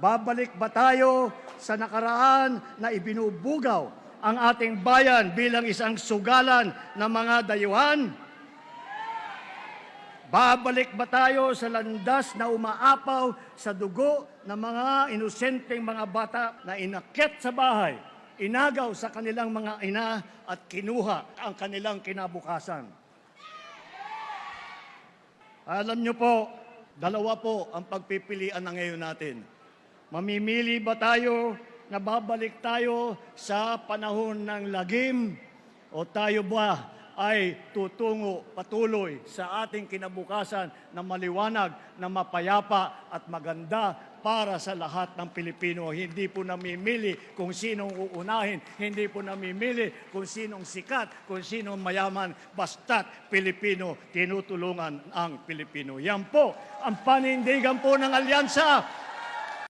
Babalik ba tayo sa nakaraan na ibinubugaw ang ating bayan bilang isang sugalan ng mga dayuhan? Babalik ba tayo sa landas na umaapaw sa dugo ng mga inosenteng mga bata na inakyat sa bahay, inagaw sa kanilang mga ina at kinuha ang kanilang kinabukasan? Alam niyo po, dalawa po ang pagpipilian na ngayon natin. Mamimili ba tayo na babalik tayo sa panahon ng lagim o tayo ba ay tutungo patuloy sa ating kinabukasan na maliwanag, na mapayapa at maganda para sa lahat ng Pilipino. Hindi po namimili kung sinong uunahin, hindi po namimili kung sinong sikat, kung sinong mayaman, basta't Pilipino, tinutulungan ang Pilipino. Yan po ang panindigan po ng alyansa